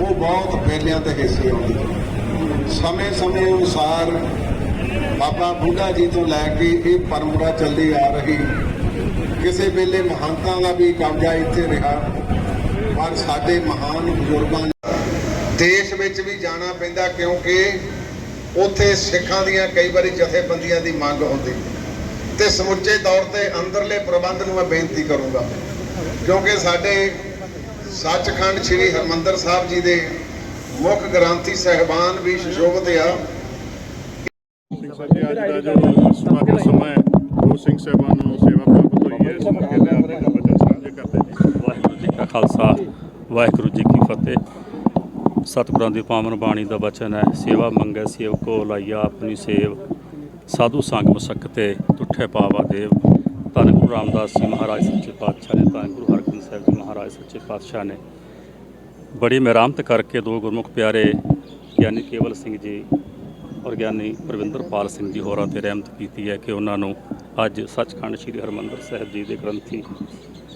ਉਹ ਬਹੁਤ ਪਹਿਲਿਆਂ ਤੇ ਹਿੱਸੇ ਆਉਂਦੀ ਸਮੇਂ-ਸਮੇਂ ਅਨੁਸਾਰ ਬਾਬਾ ਬੁੱਢਾ ਜੀ ਤੋਂ ਲੈ ਕੇ ਇਹ ਪਰੰਪਰਾ ਚੱਲਦੀ ਆ ਰਹੀ। ਕਿਸੇ ਵੇਲੇ ਮਹੰਤਾਂ ਦਾ ਵੀ ਕਬਜ਼ਾ ਇੱਥੇ ਰਿਹਾ, ਪਰ ਸਾਡੇ ਮਹਾਨ ਬਜ਼ੁਰਗਾਂ ਦੇਸ਼ ਵਿੱਚ ਵੀ ਜਾਣਾ ਪੈਂਦਾ ਕਿਉਂਕਿ ਉੱਥੇ ਸਿੱਖਾਂ ਦੀਆਂ ਕਈ ਵਾਰੀ ਜਥੇਬੰਦੀਆਂ ਦੀ ਮੰਗ ਹੁੰਦੀ। ਤੇ ਸਮੁੱਚੇ ਤੌਰ ਤੇ ਅੰਦਰਲੇ ਪ੍ਰਬੰਧ ਨੂੰ ਮੈਂ ਬੇਨਤੀ ਕਰੂੰਗਾ ਕਿਉਂਕਿ ਸਾਡੇ ਸੱਚਖੰਡ ਸ੍ਰੀ ਹਰਮੰਦਰ ਸਾਹਿਬ ਜੀ ਦੇ ਮੁੱਖ ਗ੍ਰੰਥੀ ਸਹਿਬਾਨ ਵੀ ਸੁਸ਼ੋਭਿਤ ਆ। ਸਿੰਘ ਸਾਹਿਬ ਜੀ ਅੱਜ ਦਾ ਜੋ ਸਮਾਗਮ ਸਮਾਂ ਹੈ ਗੁਰੂ ਸਿੰਘ ਸਾਹਿਬਾਨ ਨੂੰ ਸੇਵਾ ਪ੍ਰਾਪਤ ਹੋਈ ਹੈ ਇਸ ਮੌਕੇ ਤੇ ਆਪਣੇ ਬਚਨ ਸਾਂਝੇ ਕਰਦੇ ਵਾਹਿਗੁਰੂ ਜੀ ਕਾ ਖਾਲਸਾ ਵਾਹਿਗੁਰੂ ਜੀ ਕੀ ਫਤਿਹ। ਸਤਿਗੁਰਾਂ ਦੀ ਪਾਵਨ ਬਾਣੀ ਦਾ ਬਚਨ ਹੈ, ਸੇਵਾ ਮੰਗੈ ਸੇਵ ਕੋ ਲਾਈਆ ਆਪਣੀ ਸੇਵ। ਸਾਧੂ ਸੰਗ ਮਸਕਤੇ ਤੁਠੇ ਪਾਵਾ ਦੇਵ। ਧੰਨ ਗੁਰੂ ਰਾਮਦਾਸ ਜੀ ਮਹਾਰਾਜ ਸੱਚੇ ਪਾਤਸ਼ਾਹ ਨੇ, ਧੰਨ ਗੁਰੂ ਹਰਗੋਬਿੰਦ ਸਾਹਿਬ ਜੀ ਮਹਾਰਾਜ ਸੱਚੇ ਪਾਤਸ਼ਾਹ ਨੇ। ਬੜੀ ਮਿਹਰਮਤ ਕਰਕੇ ਦੋ ਗੁਰਮੁਖ ਪਿਆਰੇ ਗਿਆਨੀ ਕੇਵਲ ਸਿੰਘ ਜੀ ਔਰ ਗਿਆਨੀ ਪ੍ਰਵਿੰਦਰਪਾਲ ਸਿੰਘ ਜੀ ਹੋਰਾਂ ਤੇ ਰਹਿਮਤ ਕੀਤੀ ਹੈ ਕਿ ਉਹਨਾਂ ਨੂੰ ਅੱਜ ਸੱਚਖੰਡ ਸ੍ਰੀ ਹਰਮੰਦਰ ਸਾਹਿਬ ਜੀ ਦੇ ਗ੍ਰੰਥੀ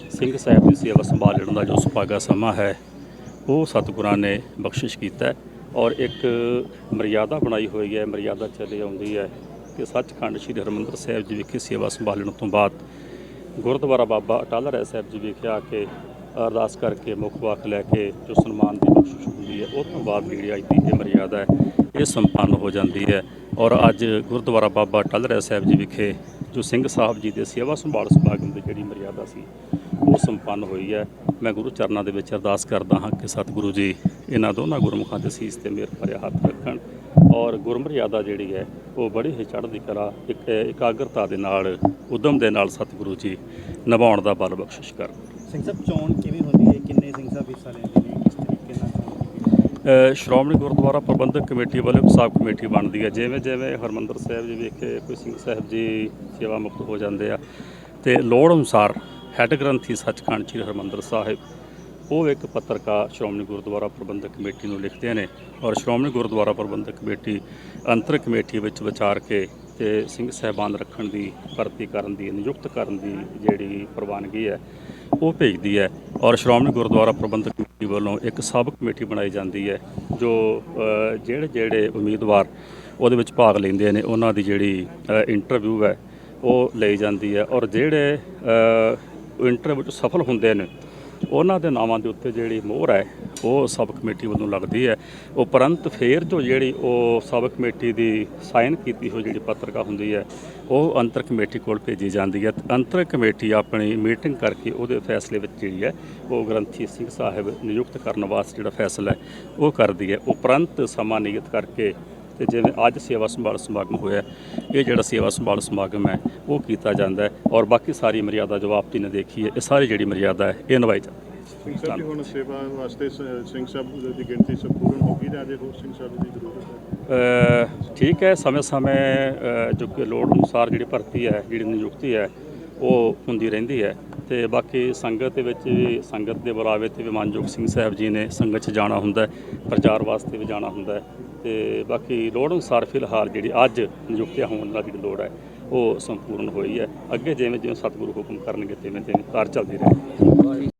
ਸਿੰਘ ਸਾਹਿਬ ਦੀ ਸੇਵਾ ਸੰਭਾਲਣ ਦਾ ਜੋ ਸੁਭਾਗਾ ਸਮਾਂ ਹੈ ਉਹ ਸਤਿਗੁਰਾਂ ਨੇ ਬਖਸ਼ਿਸ਼ ਕੀਤਾ ਔਰ ਇੱਕ ਮਰਿਆਦਾ ਬਣਾਈ ਹੋਈ ਹੈ, ਮਰਿਆਦਾ ਚੱਲੀ ਆਉਂਦੀ ਹੈ ਕਿ ਸੱਚਖੰਡ ਸ੍ਰੀ ਹਰਮੰਦਰ ਸਾਹਿਬ ਜੀ ਵਿਖੇ ਸੇਵਾ ਸੰਭਾਲਣ ਤੋਂ ਬਾਅਦ ਗੁਰਦੁਆਰਾ ਬਾਬਾ ਅਟਾਲਾ ਰਾਏ ਸਾਹਿਬ ਜੀ ਵਿਖੇ ਆ ਕੇ ਅਰਦਾਸ ਕਰਕੇ ਮੁੱਖ ਵਾਕ ਲੈ ਕੇ ਜੋ ਸਨਮਾਨ ਦੀ ਬਖਸ਼ਿਸ਼ ਹੁੰਦੀ ਹੈ ਉਸ ਤੋਂ ਬਾਅਦ ਜਿਹੜੀ ਅੱਜ ਦੀ ਇਹ ਮਰਿਆਦਾ ਹੈ, ਇਹ ਸੰਪੰਨ ਹੋ ਜਾਂਦੀ ਹੈ ਔਰ ਅੱਜ ਗੁਰਦੁਆਰਾ ਬਾਬਾ ਅਟਾਲਾ ਰਾਏ ਸਾਹਿਬ ਜੀ ਵਿਖੇ ਜੋ ਸਿੰਘ ਸਾਹਿਬ ਜੀ ਦੇ ਸੇਵਾ ਸੰਭਾਲ ਸਮਾਗਮ ਦੀ ਜਿਹੜੀ ਮਰਿਆਦਾ ਸੀ, ਉਹ ਸੰਪੰਨ ਹੋਈ ਹੈ। ਮੈਂ ਗੁਰੂ ਚਰਨਾਂ ਦੇ ਵਿੱਚ ਅਰਦਾਸ ਕਰਦਾ ਹਾਂ ਕਿ ਸਤਿਗੁਰੂ ਜੀ ਇਹਨਾਂ ਦੋਨਾਂ ਗੁਰਮੁਖਾਂ ਦੇ ਸੀਸ ਤੇ ਮੇਰ ਭਰਿਆ ਹੱਥ ਰੱਖਣ ਔਰ ਗੁਰਮਰਿਆਦਾ ਜਿਹੜੀ ਹੈ ਉਹ ਬੜੀ ਹੀ ਚੜ੍ਹਦੀ ਕਲਾ ਇੱਕ ਇਕਾਗਰਤਾ ਦੇ ਨਾਲ ਉਦਮ ਦੇ ਨਾਲ ਸਤਿਗੁਰੂ ਜੀ ਨਿਭਾਉਣ ਦਾ ਬਲ ਬਖਸ਼ਿਸ਼ ਕਰਨ। ਸਿੰਘ ਸਾਹਿਬ ਚੋਣ ਕਿਵੇਂ ਹੁੰਦੀ ਹੈ? ਕਿੰਨੇ ਸਿੰਘ ਸਾਹਿਬ ਹਿੱਸਾ ਲੈਂਦੇ ਨੇ? ਕਿਸ ਤਰੀਕੇ ਨਾਲ ਸ਼੍ਰੋਮਣੀ ਗੁਰਦੁਆਰਾ ਪ੍ਰਬੰਧਕ ਕਮੇਟੀ ਵੱਲੋਂ ਸਾਬ ਕਮੇਟੀ ਬਣਦੀ ਹੈ। ਜਿਵੇਂ ਜਿਵੇਂ ਹਰਮੰਦਰ ਸਾਹਿਬ ਜੀ ਵਿਖੇ ਕੋਈ ਸਿੰਘ ਸਾਹਿਬ ਜੀ ਸੇਵਾ ਮੁਕਤ ਹੋ ਜਾਂਦੇ ਆ। ਤੇ ਲੋੜ ਅਨੁਸਾਰ ਹੈੱਡ ਗ੍ਰੰਥੀ ਸੱਚਖੰਡ ਸ੍ਰੀ ਹਰਮੰਦਰ ਸਾਹਿਬ। ਉਹ ਇੱਕ ਪੱਤਰਕਾਰ ਸ਼੍ਰੋਮਣੀ ਗੁਰਦੁਆਰਾ ਪ੍ਰਬੰਧਕ ਕਮੇਟੀ ਨੂੰ ਲਿਖਦੇ ਨੇ ਔਰ ਸ਼੍ਰੋਮਣੀ ਗੁਰਦੁਆਰਾ ਪ੍ਰਬੰਧਕ ਕਮੇਟੀ ਅੰਤਰ ਕਮੇਟੀ ਵਿੱਚ ਵਿਚਾਰ ਕੇ ਤੇ ਸਿੰਘ ਸਾਹਿਬਾਨ ਰੱਖਣ ਦੀ, ਭਰਤੀ ਕਰਨ ਦੀ, ਨਿਯੁਕਤ ਕਰਨ ਦੀ ਜਿਹੜੀ ਪ੍ਰਵਾਨਗੀ ਹੈ, ਉਹ ਭੇਜਦੀ ਹੈ। ਔਰ ਸ਼੍ਰੋਮਣੀ ਗੁਰਦੁਆਰਾ ਪ੍ਰਬੰਧਕ ਕਮੇਟੀ ਵੱਲੋਂ ਇੱਕ ਸਬ ਕਮੇਟੀ ਬਣਾਈ ਜਾਂਦੀ ਹੈ, ਜੋ ਜਿਹੜੇ ਜਿਹੜੇ ਉਮੀਦਵਾਰ ਉਹਦੇ ਵਿੱਚ ਭਾਗ ਲੈਂਦੇ ਨੇ, ਉਹਨਾਂ ਦੀ ਜਿਹੜੀ ਇੰਟਰਵਿਊ ਹੈ, ਉਹ ਲਈ ਜਾਂਦੀ ਹੈ। ਔਰ ਜਿਹੜੇ ਇੰਟਰਵਿਊ 'ਚ ਸਫਲ ਹੁੰਦੇ ਨੇ। ਉਹਨਾਂ ਦੇ ਨਾਵਾਂ ਦੇ ਉੱਤੇ ਜਿਹੜੀ ਮੋਹਰ ਹੈ, ਉਹ ਸਬ ਕਮੇਟੀ ਵੱਲੋਂ ਲੱਗਦੀ ਹੈ। ਉਪਰੰਤ ਫੇਰ ਜੋ ਜਿਹੜੀ ਉਹ ਸਬ ਕਮੇਟੀ ਦੀ ਸਾਈਨ ਕੀਤੀ ਹੋਈ ਜਿਹੜੀ ਪੱਤਰਕਾ ਹੁੰਦੀ ਹੈ, ਉਹ ਅੰਤਰ ਕਮੇਟੀ ਕੋਲ ਭੇਜੀ ਜਾਂਦੀ ਹੈ। ਤੇ ਅੰਤਰ ਕਮੇਟੀ ਆਪਣੀ ਮੀਟਿੰਗ ਕਰਕੇ ਉਹਦੇ ਫੈਸਲੇ ਵਿੱਚ ਜਿਹੜੀ ਹੈ, ਉਹ ਗ੍ਰੰਥੀ ਸਿੰਘ ਸਾਹਿਬ ਨਿਯੁਕਤ ਕਰਨ ਵਾਸਤੇ ਜਿਹੜਾ ਫੈਸਲਾ ਹੈ, ਉਹ ਕਰਦੀ ਹੈ। ਉਪਰੰਤ ਸਮਾਂ ਨਿਯਤ ਕਰਕੇ ਤੇ ਜਿਵੇਂ ਅੱਜ ਸੇਵਾ ਸੰਭਾਲ ਸਮਾਗਮ ਹੋਇਆ ਇਹ ਜਿਹੜਾ ਸੇਵਾ ਸੰਭਾਲ ਸਮਾਗਮ ਹੈ ਉਹ ਕੀਤਾ ਜਾਂਦਾ ਹੈ ਔਰ ਬਾਕੀ ਸਾਰੀ ਮਰਿਆਦਾ ਜੋ ਆਪ ਜੀ ਨੇ ਦੇਖੀ ਹੈ ਇਹ ਸਾਰੀ ਜਿਹੜੀ ਮਰਿਆਦਾ ਹੈ ਇਹ ਨਿਭਾਈ ਜਾਂਦੀ ਹੈ। ਸਿੰਘ ਸਾਹਿਬ ਜੀ ਹੁਣ ਸੇਵਾ ਵਾਸਤੇ ਸਿੰਘ ਸਾਹਿਬ ਦੀ ਗਿਣਤੀ ਸੰਪੂਰਨ ਹੋ ਗਈ ਜਾਂ ਜੇ ਹੋਰ ਸਿੰਘ ਸਾਹਿਬ ਦੀ ਜ਼ਰੂਰਤ ਹੈ? ਠੀਕ ਹੈ ਸਮੇਂ-ਸਮੇਂ ਜੋ ਕਿ ਲੋੜ ਅਨੁਸਾਰ ਜਿਹੜੀ ਭਰਤੀ ਹੈ ਜਿਹੜੀ ਨਿਯੁਕਤੀ ਹੈ ਉਹ ਹੁੰਦੀ ਰਹਿੰਦੀ ਹੈ ਤੇ ਬਾਕੀ ਸੰਗਤ ਦੇ ਵਿੱਚ ਵੀ ਸੰਗਤ ਦੇ ਬੁਲਾਵੇ ਤੇ ਵੀ ਮਾਨਯੋਗ ਸਿੰਘ ਸਾਹਿਬ ਜੀ ਨੇ ਸੰਗਤ 'ਚ ਜਾਣਾ ਹੁੰਦਾ ਹੈ ਪ੍ਰਚਾਰ ਵਾਸਤੇ ਵੀ ਜਾਣਾ ਹੁੰਦਾ ਹੈ। ਤੇ ਬਾਕੀ ਲੋੜ ਅਨੁਸਾਰ ਫਿਲਹਾਲ ਜਿਹੜੀ ਅੱਜ ਨਿਯੁਕਤੀਆਂ ਹੋਣ ਦਾ ਜਿਹੜੀ ਲੋੜ ਹੈ, ਉਹ ਸੰਪੂਰਨ ਹੋਈ ਹੈ। ਅੱਗੇ ਜਿਵੇਂ ਜਿਵੇਂ ਸਤਿਗੁਰੂ ਹੁਕਮ ਕਰਨਗੇ ਤਿਵੇਂ ਤਿਵੇਂ ਕਾਰ ਚੱਲਦੀ ਰਹੇ।